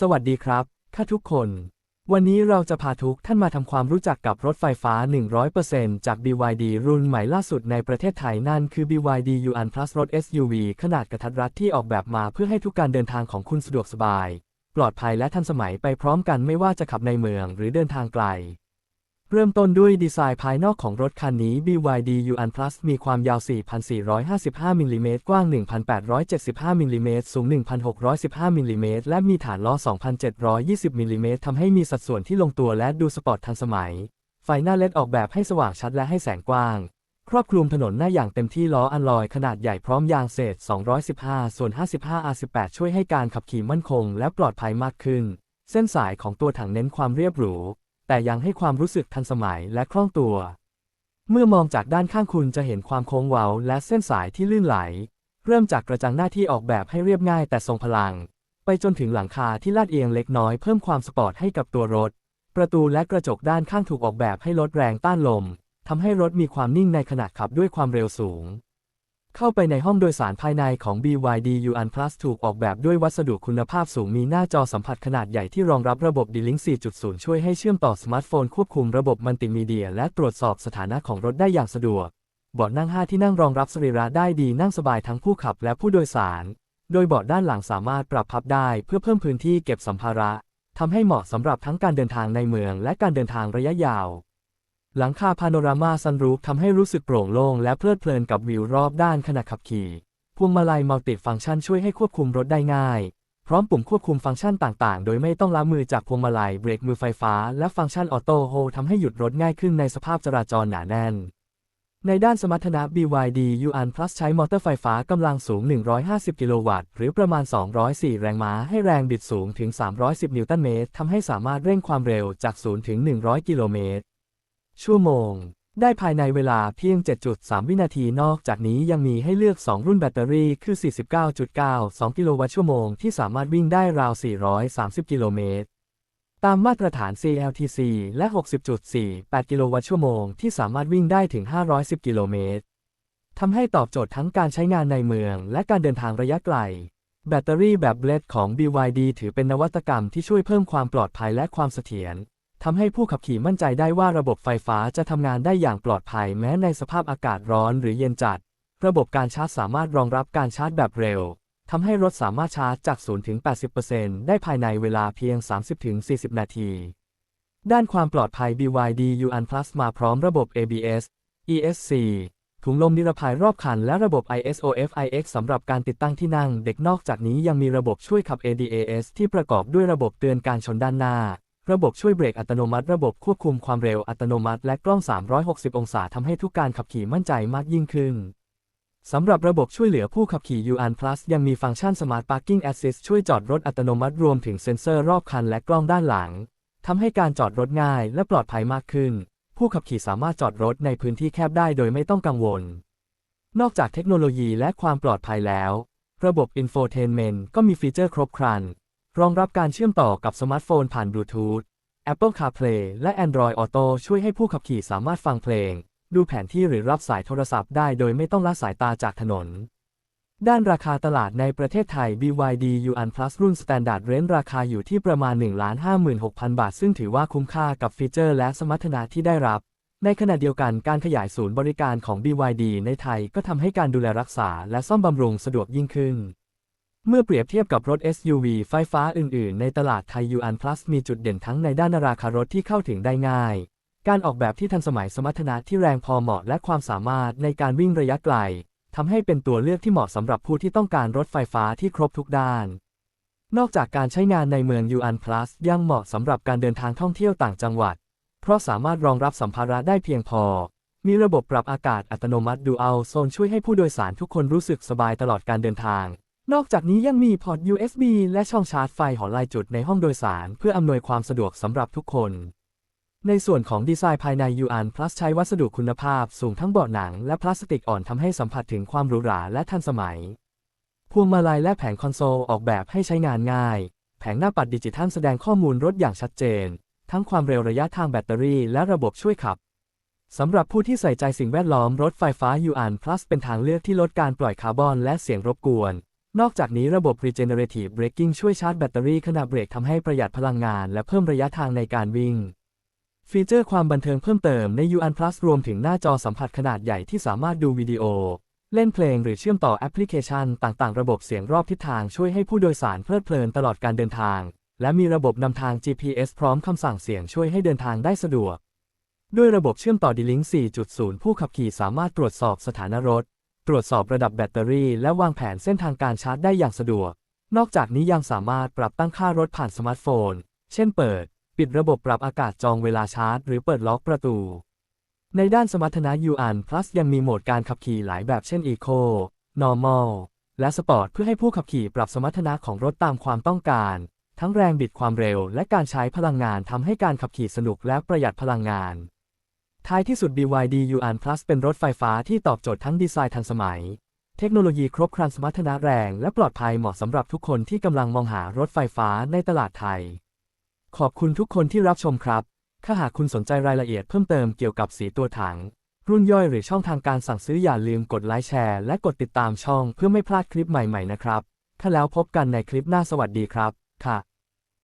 สวัสดีครับค่าทุกคน วันนี้เราจะพาทุกท่านมาทำความรู้จักกับรถไฟฟ้า 100%จาก BYD รุ่นใหม่ล่าสุดในประเทศไทยนั่นคือ BYD Yuan Plus รถ SUV ขนาดกระทัดรัดที่ออกแบบมาเพื่อให้ทุกการเดินทางของคุณสะดวกสบาย ปลอดภัยและทันสมัยไปพร้อมกันไม่ว่าจะขับในเมืองหรือเดินทางไกล เริ่มต้นด้วยดีไซน์ภายนอกของรถคันนี้ BYD Yuan Plus มีความยาว 4,455 มิลลิเมตร กว้าง 1,875 มิลลิเมตร สูง 1,615 มิลลิเมตร และมีฐานล้อ 2,720 มิลลิเมตร ทำให้มีสัดส่วนที่ลงตัวและดูสปอร์ตทันสมัย ไฟหน้าเลดออกแบบให้สว่างชัดและให้แสงกว้าง ครอบคลุมถนนหน้าอย่างเต็มที่ล้ออันลอยขนาดใหญ่พร้อมยางเศษ 215 ส่วน 55 R18 ช่วยให้การขับขี่มั่นคง และปลอดภัยมากขึ้น เส้นสายของตัวถังเน้นความเรียบหรู แต่ยังให้ความรู้สึกทันสมัยและคล่องตัว เมื่อมองจากด้านข้างคุณจะเห็นความโค้งเว้าและเส้นสายที่ลื่นไหล เริ่มจากกระจังหน้าที่ออกแบบให้เรียบง่ายแต่ทรงพลัง ไปจนถึงหลังคาที่ลาดเอียงเล็กน้อยเพิ่มความสปอร์ตให้กับตัวรถ ประตูและกระจกด้านข้างถูกออกแบบให้ลดแรงต้านลมทำให้รถมีความนิ่งในขณะขับด้วยความเร็วสูง เข้าไปในห้องโดยสารภายในของ BYD Yuan Plus ถูกออกแบบด้วยวัสดุคุณภาพสูงมีหน้าจอสัมผัสขนาดใหญ่ที่รองรับระบบ D-Link 4.0 ช่วยให้เชื่อมต่อสมาร์ทโฟนควบคุมระบบมัลติมีเดีย และตรวจสอบสถานะของรถได้อย่างสะดวกเบาะนั่ง 5 ที่นั่งรองรับสรีระได้ดีนั่งสบายทั้งผู้ขับและผู้โดยสาร โดยเบาะด้านหลังสามารถปรับพับได้เพื่อเพิ่มพื้นที่เก็บสัมภาระทำให้เหมาะสำหรับทั้งการเดินทางในเมืองและการเดินทางระยะยาว หลังคาพาโนรามาซันรูฟทำให้รู้สึกโปร่งโล่งและเพลิดเพลินกับวิวรอบด้านขณะขับขี่ พวงมาลัยมัลติฟังก์ชันช่วยให้ควบคุมรถได้ง่าย พร้อมปุ่มควบคุมฟังก์ชันต่างๆ โดยไม่ต้องล้ามือจากพวงมาลัยเบรกมือไฟฟ้า และฟังก์ชันออโต้โฮทำให้หยุดรถง่ายขึ้นในสภาพจราจรหนาแน่น ในด้านสมรรถนะ BYD Yuan Plus ใช้มอเตอร์ไฟฟ้ากำลังสูง 150 กิโลวัตต์ หรือประมาณ 204 แรงม้า ให้แรงบิดสูงถึง 310 นิวตันเมตรทำให้สามารถเร่งความเร็วจาก 0 ถึง 100 กิโลเมตร ชั่วโมง ได้ภายในเวลาเพียง 7.3 วินาทีนอกจากนี้ยังมีให้เลือก 2 รุ่นแบตเตอรี่คือ 49.92 กิโลวัตต์ชั่วโมงที่สามารถวิ่งได้ราว 430 กิโลเมตรตามมาตรฐาน CLTC และ 60.48 กิโลวัตต์ชั่วโมงที่สามารถวิ่งได้ถึง 510 กิโลเมตร ทำให้ตอบโจทย์ทั้งการใช้งานในเมืองและการเดินทางระยะไกล แบตเตอรี่แบบเบลดของ BYD ถือเป็นนวัตกรรมที่ช่วยเพิ่มความปลอดภัยและความเสถียร ทำให้ผู้ขับขี่มั่นใจได้ว่าระบบไฟฟ้าจะทำงานได้อย่างปลอดภัยแม้ในสภาพอากาศร้อนหรือเย็นจัด ระบบการชาร์จสามารถรองรับการชาร์จแบบเร็วทำให้รถสามารถชาร์จจาก 0 ถึง 80%ได้ภายในเวลาเพียง 30 ถึง 40 นาที ด้านความปลอดภัย BYD Yuan Plus มาพร้อมระบบ ABS ESC ถุงลมนิรภัยรอบคันและระบบ ISOFIX สำหรับการติดตั้งที่นั่งเด็กนอกจากนี้ยังมีระบบช่วยขับ ADAS ที่ประกอบด้วยระบบเตือนการชนด้านหน้า ระบบช่วยเบรกอัตโนมัติ ระบบควบคุมความเร็วอัตโนมัติ และกล้อง 360 องศาทำให้ทุกการขับขี่มั่นใจมากยิ่งขึ้น สำหรับระบบช่วยเหลือผู้ขับขี่ UAN Plus ยังมีฟังก์ชัน Smart Parking Assist ช่วยจอดรถอัตโนมัติรวมถึงเซ็นเซอร์รอบคันและกล้องด้านหลังทำให้การจอดรถง่ายและปลอดภัยมากขึ้น ผู้ขับขี่สามารถจอดรถในพื้นที่แคบได้โดยไม่ต้องกังวล นอกจากเทคโนโลยีและความปลอดภัยแล้ว ระบบ Infotainment ก็มีฟีเจอร์ครบครัน รองรับการเชื่อมต่อกับสมาร์ทโฟนผ่านบลูทูธ Apple CarPlay และ Android Auto ช่วยให้ผู้ขับขี่สามารถฟังเพลง ดูแผนที่หรือรับสายโทรศัพท์ได้โดยไม่ต้องละสายตาจากถนน ด้านราคาตลาดในประเทศไทย BYD Yuan Plus รุ่น Standard Range ราคาอยู่ที่ประมาณ 156,000 บาท ซึ่งถือว่าคุ้มค่ากับฟีเจอร์และสมรรถนะที่ได้รับ ในขณะเดียวกันการขยายศูนย์บริการของ BYD ในไทยก็ทำให้การดูแลรักษาและซ่อมบำรุงสะดวกยิ่งขึ้น เมื่อเปรียบเทียบกับรถ SUV ไฟฟ้าอื่น ๆ ในตลาดไทย Yuan Plus มีจุดเด่นทั้งในด้านราคารถที่เข้าถึงได้ง่าย การออกแบบที่ทันสมัยสมรรถนะที่แรงพอเหมาะและความสามารถในการวิ่งระยะไกลทำให้เป็นตัวเลือกที่เหมาะสำหรับผู้ที่ต้องการรถไฟฟ้าที่ครบทุกด้าน นอกจากการใช้งานในเมือง Yuan Plus ยังเหมาะสำหรับการเดินทางท่องเที่ยวต่างจังหวัด เพราะสามารถรองรับสัมภาระได้เพียงพอ มีระบบปรับอากาศอัตโนมัติ Dual Zone ช่วยให้ผู้โดยสารทุกคนรู้สึกสบายตลอดการเดินทาง นอกจากนี้ยังมีพอร์ต USB และช่องชาร์จไฟหอลายจุดในห้องโดยสาร เพื่ออำนวยความสะดวกสำหรับทุกคน ในส่วนของดีไซน์ภายใน Yuan Plus ใช้วัสดุคุณภาพสูงทั้งเบาะหนังและพลาสติกอ่อนทำให้สัมผัสถึงความหรูหราและทันสมัย พวงมาลัยและแผงคอนโซลออกแบบให้ใช้งานง่าย แผงหน้าปัดดิจิทัลแสดงข้อมูลรถอย่างชัดเจน ทั้งความเร็วระยะทางแบตเตอรี่และระบบช่วยขับสำหรับผู้ที่ใส่ใจสิ่งแวดล้อมรถไฟฟ้า Yuan Plus เป็นทางเลือกที่ลดการปล่อยคาร์บอนและเสียงรบกวน นอกจากนี้ระบบ Regenerative Braking ช่วยชาร์จแบตเตอรี่ขณะเบรกทำให้ประหยัดพลังงานและเพิ่มระยะทางในการวิ่ง ฟีเจอร์ความบันเทิงเพิ่มเติมใน UN Plus รวมถึงหน้าจอสัมผัสขนาดใหญ่ที่สามารถดูวิดีโอ เล่นเพลงหรือเชื่อมต่อแอปพลิเคชัน ต่างๆ ระบบเสียงรอบทิศทางช่วยให้ผู้โดยสารเพลิดเพลินตลอดการเดินทาง และมีระบบนำทาง GPS พร้อมคำสั่งเสียงช่วยให้เดินทางได้สะดวก ด้วยระบบเชื่อมต่อ D-Link 4.0 ผู้ขับขี่สามารถตรวจสอบสถานะรถ ตรวจสอบระดับแบตเตอรี่ และวางแผนเส้นทางการชาร์จได้อย่างสะดวก นอกจากนี้ยังสามารถปรับตั้งค่ารถผ่านสมาร์ทโฟน เช่นเปิด ปิดระบบปรับอากาศจองเวลาชาร์จ หรือเปิดล็อกประตู ในด้านสมรรถนะ UN Plus ยังมีโหมดการขับขี่หลายแบบเช่น Eco Normal และ Sport เพื่อให้ผู้ขับขี่ปรับสมรรถนะของรถตามความต้องการ ทั้งแรงบิดความเร็ว และการใช้พลังงานทำให้การขับขี่สนุกและประหยัดพลังงาน ท้ายที่สุด BYD Yuan Plus เป็นรถไฟฟ้าที่ตอบโจทย์ทั้งดีไซน์ทันสมัย เทคโนโลยีครบครันสมรรถนะแรงและปลอดภัยเหมาะสำหรับทุกคนที่กำลังมองหารถไฟฟ้าในตลาดไทย ขอบคุณทุกคนที่รับชมครับ ถ้าหากคุณสนใจรายละเอียดเพิ่มเติมเกี่ยวกับสีตัวถัง รุ่นย่อยหรือช่องทางการสั่งซื้ออย่าลืมกดไลค์แชร์และกดติดตามช่องเพื่อไม่พลาดคลิปใหม่ๆนะครับถ้าแล้วพบกันในคลิปหน้าสวัสดีครับ ค่ะ